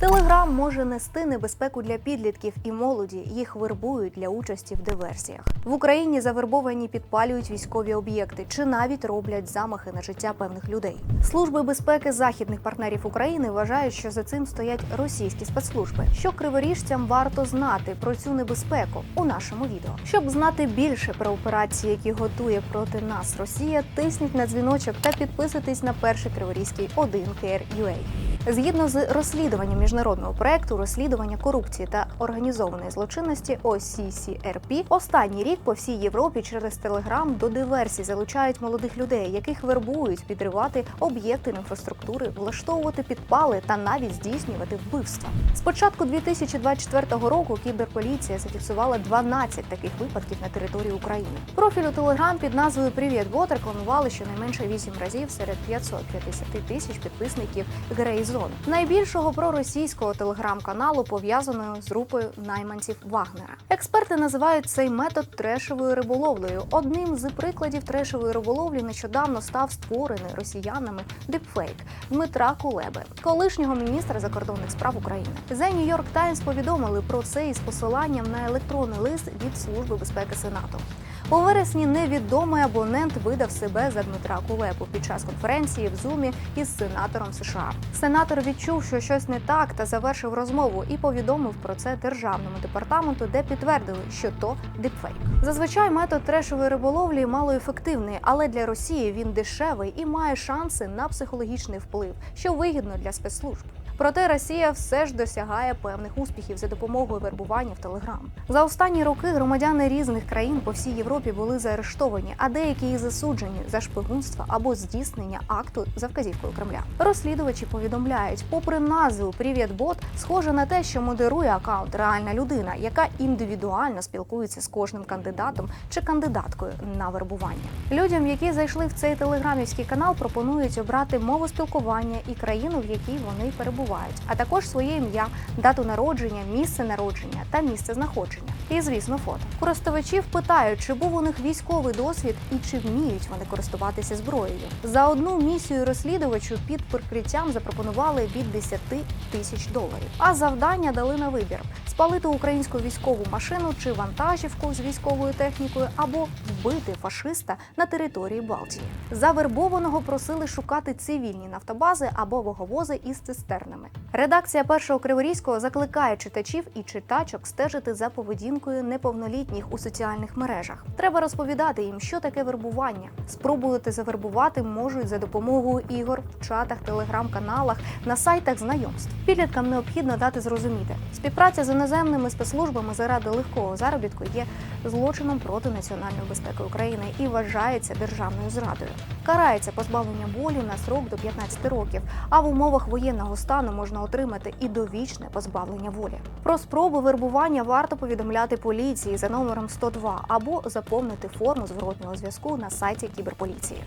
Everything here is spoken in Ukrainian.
Телеграм може нести небезпеку для підлітків і молоді. Їх вербують для участі в диверсіях. В Україні завербовані підпалюють військові об'єкти чи навіть роблять замахи на життя певних людей. Служби безпеки західних партнерів України вважають, що за цим стоять російські спецслужби. Що криворіжцям варто знати про цю небезпеку у нашому відео. Щоб знати більше про операції, які готує проти нас Росія, тисніть на дзвіночок та підписуйтесь на перший криворізький 1 KR.UA. Згідно з розслідуванням міжнародного проекту розслідування корупції та організованої злочинності OCCRP, останній рік по всій Європі через Телеграм до диверсій залучають молодих людей, яких вербують підривати об'єкти інфраструктури, влаштовувати підпали та навіть здійснювати вбивства. З початку 2024 року кіберполіція зафіксувала 12 таких випадків на території України. Профіль у Телеграм під назвою Привіт Бот рекламували щонайменше 8 разів серед 550 тисяч підписників Грей Зон, найбільшого проросійського телеграм-каналу, пов'язаного з групою найманців Вагнера. Експерти називають цей метод трешовою риболовлею. Одним з прикладів трешової риболовлі нещодавно став створений росіянами дипфейк Дмитра Кулеби, колишнього міністра закордонних справ України. The New York Times повідомили про це із посиланням на електронний лист від Служби безпеки Сенату. У вересні невідомий абонент видав себе за Дмитра Кулебу під час конференції в Зумі із сенатором США. Сенатор відчув, що щось не так, та завершив розмову і повідомив про це державному департаменту, де підтвердили, що то дипфейк. Зазвичай метод трешової риболовлі малоефективний, але для Росії він дешевий і має шанси на психологічний вплив, що вигідно для спецслужб. Проте Росія все ж досягає певних успіхів за допомогою вербування в Телеграм. За останні роки громадяни різних країн по всій Європі були заарештовані, а деякі і засуджені за шпигунство або здійснення акту за вказівкою Кремля. Розслідувачі повідомляють, попри назву Привіт Бот, схоже на те, що модерує акаунт реальна людина, яка індивідуально спілкується з кожним кандидатом чи кандидаткою на вербування. Людям, які зайшли в цей телеграмівський канал, пропонують обрати мову спілкування і країну, в якій вони перебувають, а також своє ім'я, дату народження, місце народження та місце знаходження. І, звісно, фото. Користувачів питають, чи був у них військовий досвід і чи вміють вони користуватися зброєю. За одну місію розслідувачу під прикриттям запропонували від 10 тисяч доларів. А завдання дали на вибір: спалити українську військову машину чи вантажівку з військовою технікою, або вбити фашиста на території Балтії. Завербованого просили шукати цивільні нафтобази або ваговози із цистернами. Редакція першого криворізького закликає читачів і читачок стежити за поведінкою неповнолітніх у соціальних мережах. Треба розповідати їм, що таке вербування. Спробувати завербувати можуть за допомогою ігор в чатах, телеграм-каналах, на сайтах знайомств. Підліткам необхідно дати зрозуміти, співпраця з іноземними спецслужбами заради легкого заробітку є злочином проти національної безпеки України і вважається державною зрадою. Карається позбавлення волі на срок до 15 років, а в умовах воєнного стану можна отримати і довічне позбавлення волі. Про спробу вербування варто повідомляти поліції за номером 102 або заповнити форму зворотнього зв'язку на сайті кіберполіції.